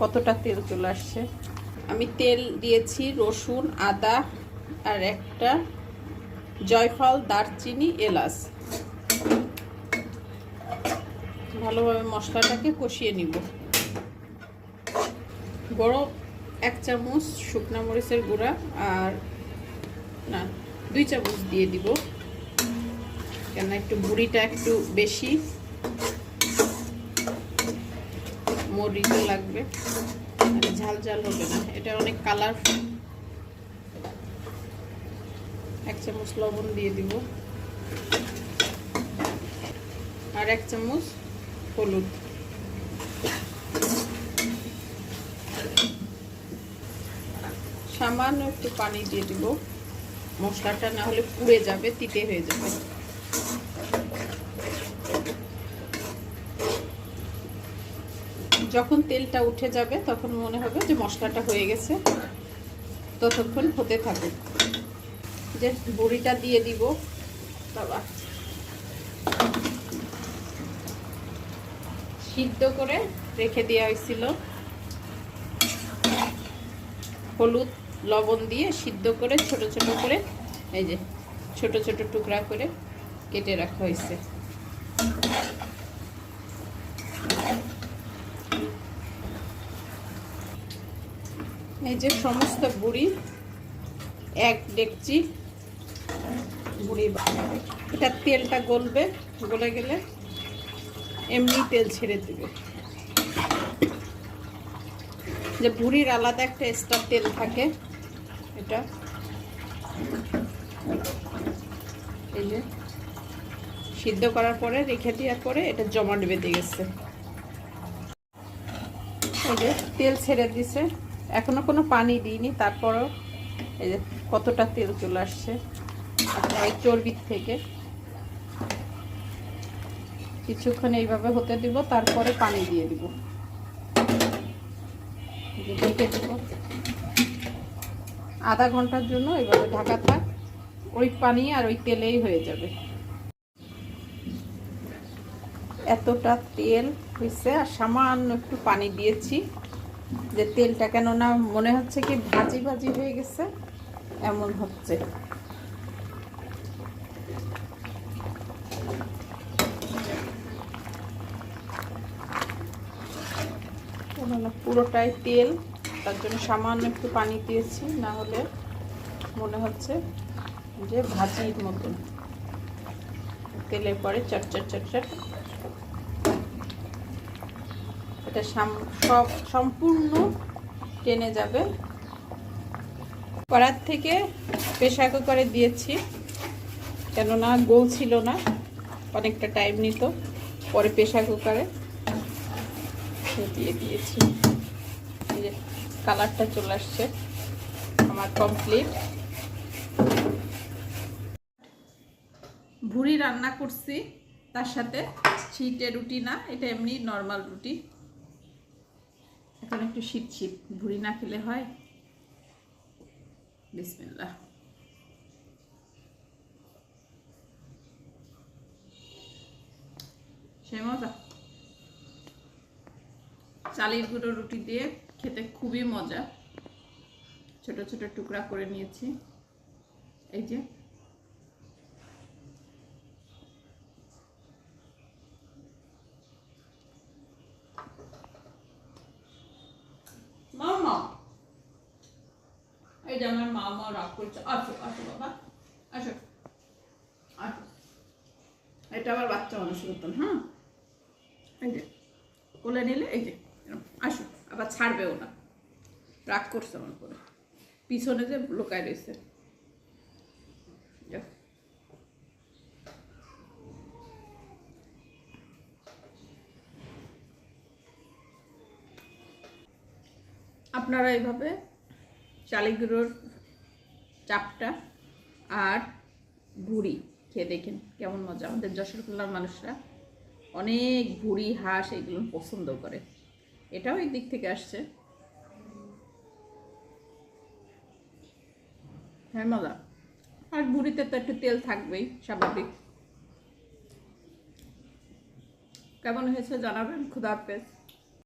কতটা তেল চলে আসছে? আমি তেল দিয়েছি, রসুন, আদা আর একটা জয়ফল, দারচিনি, এলাচ। ভালোভাবে মশলাটাকে কষিয়ে নিব। বড় এক চামচ শুকনা মরিচের গুঁড়া আর না, দুই চামচ দিয়ে দিব। কেন একটু বুড়িটা একটু বেশি। মরিচও লাগবে। ঝাল ঝাল হবে না। এটা অনেক কালারফুল এক চামচ লবণ দিয়ে দিব। আর এক চামচ হলুদ। সামান্য একটু পানি দিয়ে দিব। মশলাটা না হলে পুড়ে যাবে, তিতে হয়ে যাবে। যখন তেলটা উঠে যাবে, তখন মনে হবে যে মশলাটা হয়ে গেছে। ততক্ষণ হতে থাকুক যে বড়িটা দিয়ে দিব। বাবা। সিদ্ধ করে রেখে দেওয়া হয়েছিল। হলুদ, লবণ দিয়ে সিদ্ধ করে ছোট ছোট করে, এই যে ছোট ছোট টুকরা করে কেটে রাখা হয়েছে। এই যে সমস্ত বুড়ি এক ডেকচি বুড়ি এটা তেলটা গলবে, গলে গেলে এমনি তেল ছেড়ে দেবে। যে বুড়ির আলাদা একটা এক্সট্রা তেল থাকে, এটা। এই যে সিদ্ধ করার পরে, রেখে দেওয়ার পরে এটা জমাট বেঁধে গেছে। এই যে তেল ছেড়ে দিছে। এখনও কোনো পানি দিইনি, তারপরও এই যে কতটা তেল চলে আসছে আপনার ওই চর্বির থেকে। কিছুক্ষণ এইভাবে হতে দিব, তারপরে পানি দিয়ে দিব। ঢেকে দিব। আধা ঘণ্টার জন্য এইভাবে ঢাকা থাক, ওই পানি আর ওই তেলেই হয়ে যাবে। এতটা তেল হয়েছে, আর সামান্য একটু পানি দিয়েছি। যে তেলটা কেননা মনে হচ্ছে কি ভাজি ভাজি হয়ে গেছে, এমন হচ্ছে। পুরোটাই তেল, তার জন্য সামান্য একটু পানি দিয়েছি, না হলে মনে হচ্ছে যে ভাজির মতন। তেলের পরে চটচট চটচট এটা সব সম্পূর্ণ টেনে যাবে। করার থেকে প্রেশার কুকারে দিয়েছি, কেননা গোল ছিল না, অনেকটা টাইম নিত, পরে প্রেশার কুকারে দিয়ে দিয়েছি। কালারটা চলে আসছে, আমার কমপ্লিট ভুড়ি রান্না করছি, তার সাথে ছিটে রুটি না, এটা এমনি নর্মাল রুটি। এখন একটু শীত শীত। ভুড়ি না খেলে হয়। বিসমিল্লা সে মজা। চালের গুঁড়ো রুটি দিয়ে খেতে খুবই মজা। ছোট ছোট টুকরা করে নিয়েছি। এই যে এই যে আমার মামা রাগ করছে। আসো আসো বাবা। আসো। আসো। এটা আবার বাচ্চা মানুষ মতন হ্যাঁ? এই যে, কোলে নিলে এই যে আসো, আবার ছাড়বেও না। রাগ করছে আমার করে পিছনে যে লোকায় রয়েছে। আপনারা এইভাবে চালি গুঁড়োর চাপটা আর ভুড়ি, খেয়ে দেখেন কেমন মজা। আমাদের যশোর মানুষরা অনেক ভুড়ি, হাঁস এগুলো পছন্দ করে। এটাও এই দিক থেকে আসছে। হ্যাঁ মজা। আর ভুড়িতে তো একটু তেল থাকবেই, স্বাভাবিক। কেমন হয়েছে জানাবেন? খুদা হাফেজ।